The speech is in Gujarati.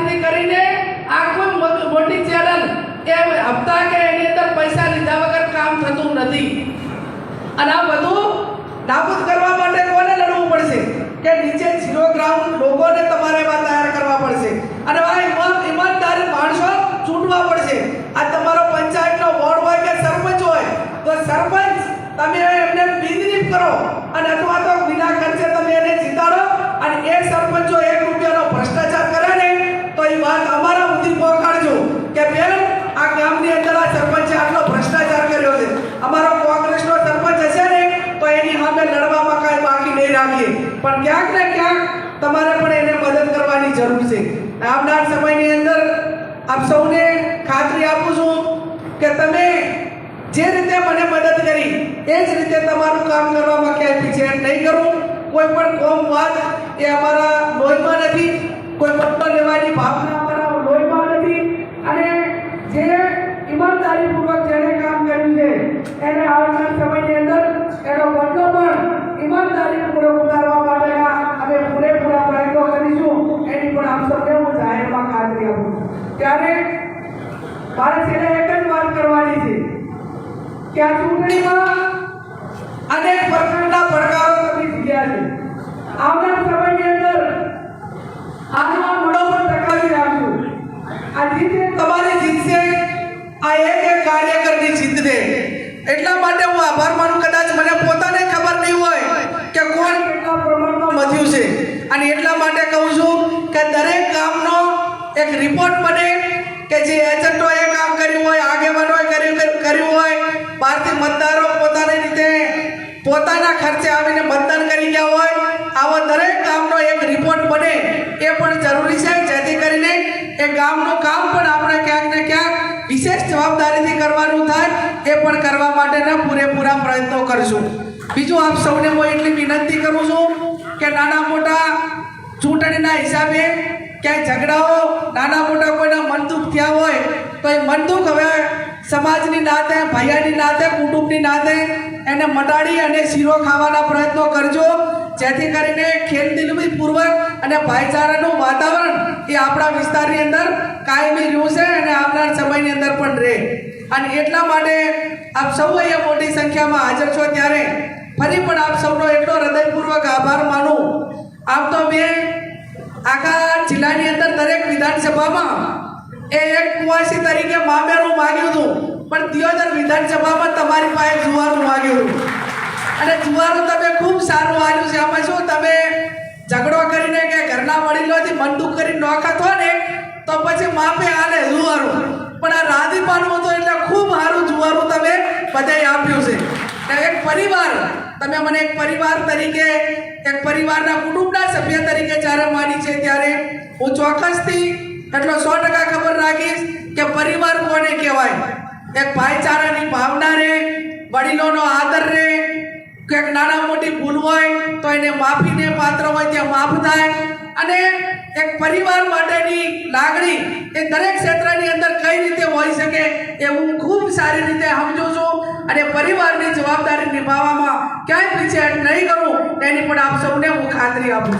રાજનીતિ કરીને આ કોઈ મોટી ચેનલ એ હપ્તા કે એની અંદર પૈસા લીધા વગર કામ થતું નથી. અને આ બધું નાબૂદ કરવા માટે કોને લડવું પડશે? કે નીચે ઝીરો ગ્રાઉન્ડ લોકોને તમારે એમાં તૈયાર કરવા પડશે. અને આ ઈમાન- ઈમાનદારી માણસો ચૂંટવા પડશે. આ તમારો પંચાયતનો વોર્ડ હોય કે સરપંચ હોય, તો સરપંચ તમે એમને બિનરીફ કરો. અને અથવા તો વિના ખર્ચે તમે એને જીતાડો. અને એ સરપંચો એક રૂપિયાનો ભ્રષ્ટાચાર કરે ને તો એ વાત અમારા સુધી પહોંચાડજો કે બેન આ ગામની અંદર આ સરપંચે આટલો ભ્રષ્ટાચાર કર્યો છે અમારો કોંગ્રેસનો સરપંચ હશે ને તો એની સામે લડવામાં કાંઈ બાકી નહીં રાખીએ પણ ક્યાંક ને ક્યાંક તમારે પણ એને મદદ કરવાની જરૂર છે. આવનાર સમયની અંદર આપ સૌને ખાતરી આપું છું કે તમે જે રીતે મને મદદ કરી, એ જ રીતે તમારું કામ કરવામાં ક્યાંય પીછેહટ નહીં કરું. કોઈ પણ કોમ વાત એ અમારા લોહીમાં નથી, કોઈ પટ્ટો લેવાની ભાવના અમારા લોહીમાં નથી અને જે ઈમાનદારીપૂર્વક જેણે કામ કર્યું છે એને આવનાર સમયની અંદર એનો બદલો પણ ઈમાનદારીપૂર્વક ઉતારવા માટેના અમે પૂરેપૂરા પ્રયત્નો કરીશું એની પણ આપ સૌને હું જાહેરમાં ખાતરી આપું છું. ત્યારે મારે છેલ્લે એક જ વાત કરવાની છે. કે આ ચૂંટણીમાં અનેક પ્રકારના પડકારો તમે જીત્યા છે. આવનાર સમયની અંદર આનો આ મોડો પણ ટકાવી રાખજો આ જીતે તમારે તમારી જીતશે, આ એક એક કાર્યકરની જીત છે એટલા માટે હું આભાર માનું કદાચ મને પોતાને ખબર નહીં હોય કે કોણ કેટલા પ્રમાણમાં મધ્યું છે અને એટલા માટે કહું છું કે દરેક ગામનો એક રિપોર્ટ બને કે જે એજન્ટોએ કામ કર્યું હોય આગેવાનોએ કર્યું કર્યું હોય, બહારથી મતદારો પોતાની રીતે પોતાના ખર્ચે આવીને મતદાન કરી ગયા હોય, આવો દરેક ગામનો એક રિપોર્ટ બને. એ પણ જરૂરી છે, જેથી કરીને એ ગામનું કામ પણ આપણે ક્યાંક ને ક્યાંક વિશેષ જવાબદારીથી કરવાનું થાય, એ પણ કરવા માટેના પૂરેપૂરા પ્રયત્નો કરશું. બીજું આપ સૌને હું એટલી વિનંતી કરું છું કે નાના મોટા ચૂંટણીના હિસાબે ક્યાંય ઝઘડાઓ, નાના મોટા કોઈના મનદુખ થયા હોય, તો એ મનદુખ હવે સમાજની નાતે, ભાઈયાની નાતે, કુટુંબની નાતે એને મટાડી અને શીરો ખાવાના પ્રયત્નો કરજો. જેથી કરીને ખેલદિલમી પૂર્વક અને ભાઈચારાનું વાતાવરણ એ આપણા વિસ્તારની અંદર કાયમી રહ્યું છે અને આવનાર સમયની અંદર પણ રહે. અને એટલા માટે આપ સૌ અહીંયા મોટી સંખ્યામાં હાજર છો ત્યારે ફરી પણ આપ સૌનો એટલો હૃદયપૂર્વક આભાર માનું. આમ તો મેં આખા જિલ્લાની અંદર દરેક વિધાનસભામાં એ એક કુવાસી તરીકે મામેરું માગ્યું હતું. પણ દિયોદર વિધાનસભામાં તમારી પાસે જુવારું માગ્યું હતું. અને જુવારું તમે ખૂબ સારું આવ્યું છે. આમાં શું તમે ઝઘડો કરીને કે ઘરના વડીલોથી દુઃખ કરીને નોખા થો ને, તો પછી માપે હાલે જુવારું. પણ આ રાધીપાનું હતું એટલે ખૂબ સારું જુવારું તમે બધાએ આપ્યું છે. એક પરિવાર. તમે મને એક પરિવાર તરીકે, એક પરિવારના કુટુંબના સભ્ય તરીકે જ્યારે માની છે ત્યારે હું ચોક્કસથી એટલો સો ટકા ખબર રાખીશ કે પરિવાર કોને કહેવાય? એક ભાઈચારાની ભાવના રહે વડીલોનો આદર રહે કંઈક નાના મોટી ભૂલ હોય તો એને માફીને પાત્ર હોય ત્યાં માફ થાય. અને એક પરિવાર માટેની લાગણી એ દરેક ક્ષેત્રની અંદર કઈ રીતે હોઈ શકે એ હું ખૂબ સારી રીતે સમજુ અને પરિવારની જવાબદારી નિભાવવામાં ક્યાંય પીછેહટ નહીં કરું એની પણ આપ સૌને હું ખાતરી આપું